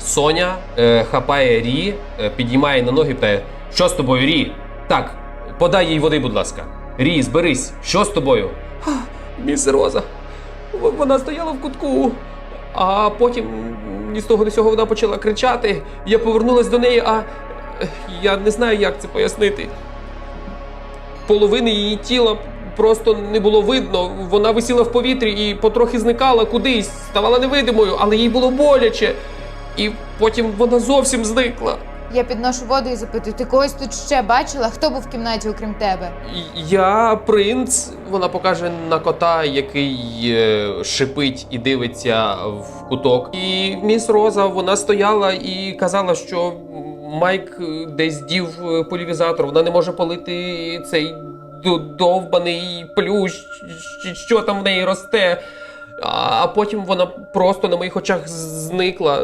Соня е, хапає Рі, е, підіймає на ноги питає: Що з тобою, Рі? Так, подай їй води, будь ласка. Рі, зберись, що з тобою? Міс Роза. Вона стояла в кутку. А потім ні з того ні з цього вона почала кричати. Я повернулась до неї, а е, я не знаю, як це пояснити. Половини її тіла просто не було видно. Вона висіла в повітрі і потрохи зникала кудись, ставала невидимою, але їй було боляче. І потім вона зовсім зникла. Я підношу воду і запитую, ти когось тут ще бачила? Хто був в кімнаті, окрім тебе? Я принц. Вона покаже на кота, який е, шипить і дивиться в куток. І міс Роза вона стояла і казала, що Майк десь дів е, полівізатор. Вона не може полити цей до- довбаний плющ, щ- що там в неї росте. А а потім вона просто на моїх очах зникла.